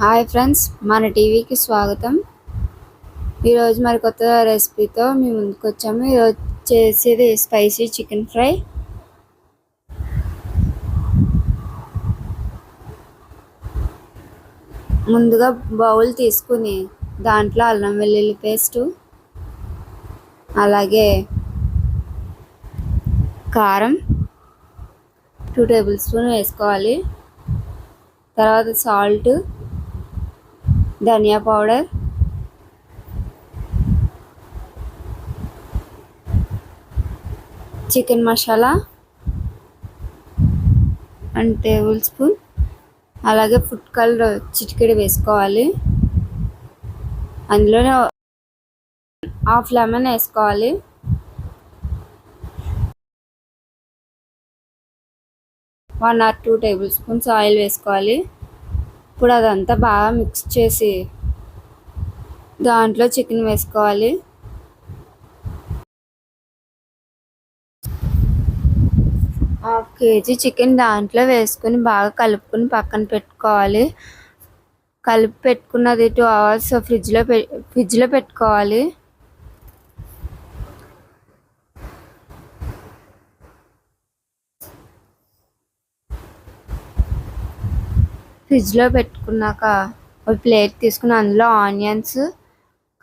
Hi friends మన టీవీకి స్వాగతం. ఈరోజు మరి కొత్త రెసిపీతో మేము ముందుకు వచ్చాము ఈరోజు చేసేది స్పైసీ చికెన్ ఫ్రై. ముందుగా బౌల్ తీసుకుని దాంట్లో అల్లం వెల్లుల్లి పేస్టు అలాగే కారం టూ టేబుల్ స్పూన్ వేసుకోవాలి. తర్వాత salt dhaniya powder. Chicken masala. And tablespoon. అలాగే ఫుడ్ కలర్ చిటికెడు వేసుకోవాలి. అందులోనే హాఫ్ లెమన్ వేసుకోవాలి. One or two tablespoons oil వేసుకోవాలి. ఇప్పుడు అదంతా బాగా మిక్స్ చేసి దాంట్లో చికెన్ వేసుకోవాలి. హాఫ్ కేజీ చికెన్ దాంట్లో వేసుకుని బాగా కలుపుకొని పక్కన పెట్టుకోవాలి. కలిపి పెట్టుకున్నది టూ అవర్స్ ఫ్రిడ్జ్లో పె ఫ్రిడ్జ్లో పెట్టుకోవాలి. ఫ్రిడ్జ్లో పెట్టుకున్నాక ఒక ప్లేట్ తీసుకుని అందులో ఆనియన్స్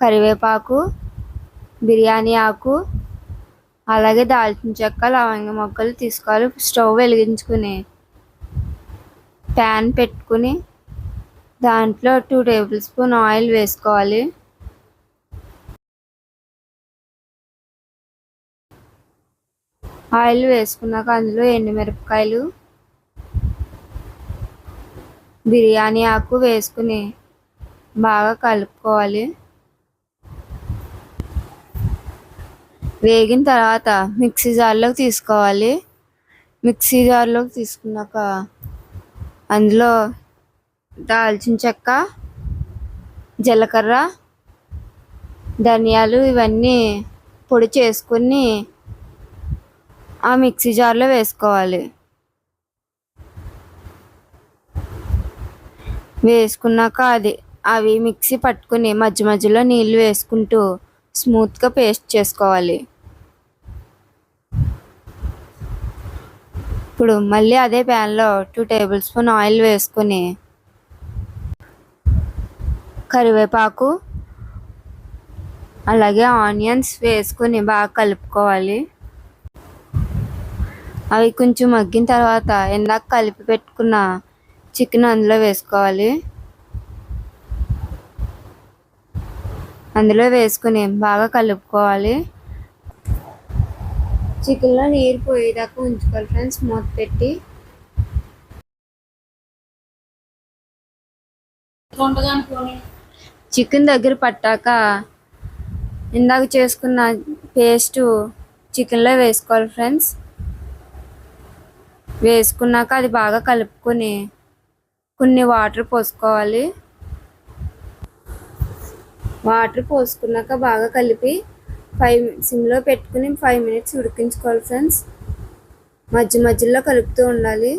కరివేపాకు బిర్యానీ ఆకు అలాగే దాల్చిన చెక్క లవంగ మొక్కలు తీసుకోవాలి. స్టవ్ వెలిగించుకుని ప్యాన్ పెట్టుకుని దాంట్లో టూ టేబుల్ స్పూన్ ఆయిల్ వేసుకోవాలి. ఆయిల్ వేసుకున్నాక అందులో ఎండుమిరపకాయలు బిర్యానీ ఆకు వేసుకుని బాగా కలుపుకోవాలి. వేగిన తర్వాత మిక్సీ జార్లోకి తీసుకోవాలి. మిక్సీ జార్లోకి తీసుకున్నాక అందులో దాల్చిన చెక్క జీలకర్ర ధనియాలు ఇవన్నీ పొడి చేసుకుని ఆ మిక్సీ జార్లో వేసుకోవాలి. వేసుకున్నాక అది అవి మిక్సీ పట్టుకుని మధ్య మధ్యలో నీళ్ళు వేసుకుంటూ స్మూత్గా పేస్ట్ చేసుకోవాలి. ఇప్పుడు మళ్ళీ అదే ప్యాన్లో టూ టేబుల్ స్పూన్ ఆయిల్ వేసుకొని కరివేపాకు అలాగే ఆనియన్స్ వేసుకొని బాగా కలుపుకోవాలి. అవి కొంచెం మగ్గిన తర్వాత ఇందాక కలిపి పెట్టుకున్న చికెన్ అందులో వేసుకోవాలి. అందులో వేసుకుని బాగా కలుపుకోవాలి. చికెన్లో నీరు పోయేదాకా ఉంచుకోవాలి ఫ్రెండ్స్ మూత పెట్టి. చికెన్ దగ్గర పట్టాక ఇందాక చేసుకున్న పేస్ట్ చికెన్లో వేసుకోవాలి ఫ్రెండ్స్. వేసుకున్నాక అది బాగా కలుపుకొని కొన్ని వాటర్ పోసుకోవాలి. వాటర్ పోసుకున్నాక బాగా కలిపి ఫైవ్ సిమ్లో పెట్టుకుని ఫైవ్ మినిట్స్ ఉడికించుకోవాలి ఫ్రెండ్స్. మధ్య మధ్యలో కలుపుతూ ఉండాలి.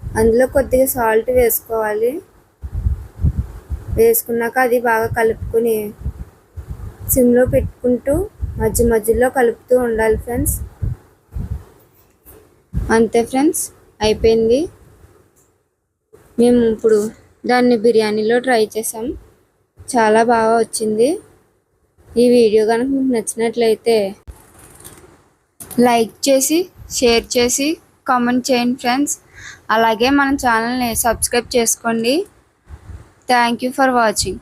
అందులో కొద్దిగా సాల్ట్ వేసుకోవాలి. వేసుకున్నాక అది బాగా కలుపుకొని సిమ్లో పెట్టుకుంటూ మధ్య మధ్యలో కలుపుతూ ఉండాలి ఫ్రెండ్స్. అంతే ఫ్రెండ్స్ అయిపోయింది. మేము ఇప్పుడు దాన్ని బిర్యానీలో ట్రై చేసాం. చాలా బాగా వచ్చింది. ఈ వీడియో కనుక మీకు నచ్చినట్లయితే లైక్ చేసి షేర్ చేసి కామెంట్ చేయండి ఫ్రెండ్స్. అలాగే మన ఛానల్ని సబ్స్క్రైబ్ చేసుకోండి. Thank you for watching.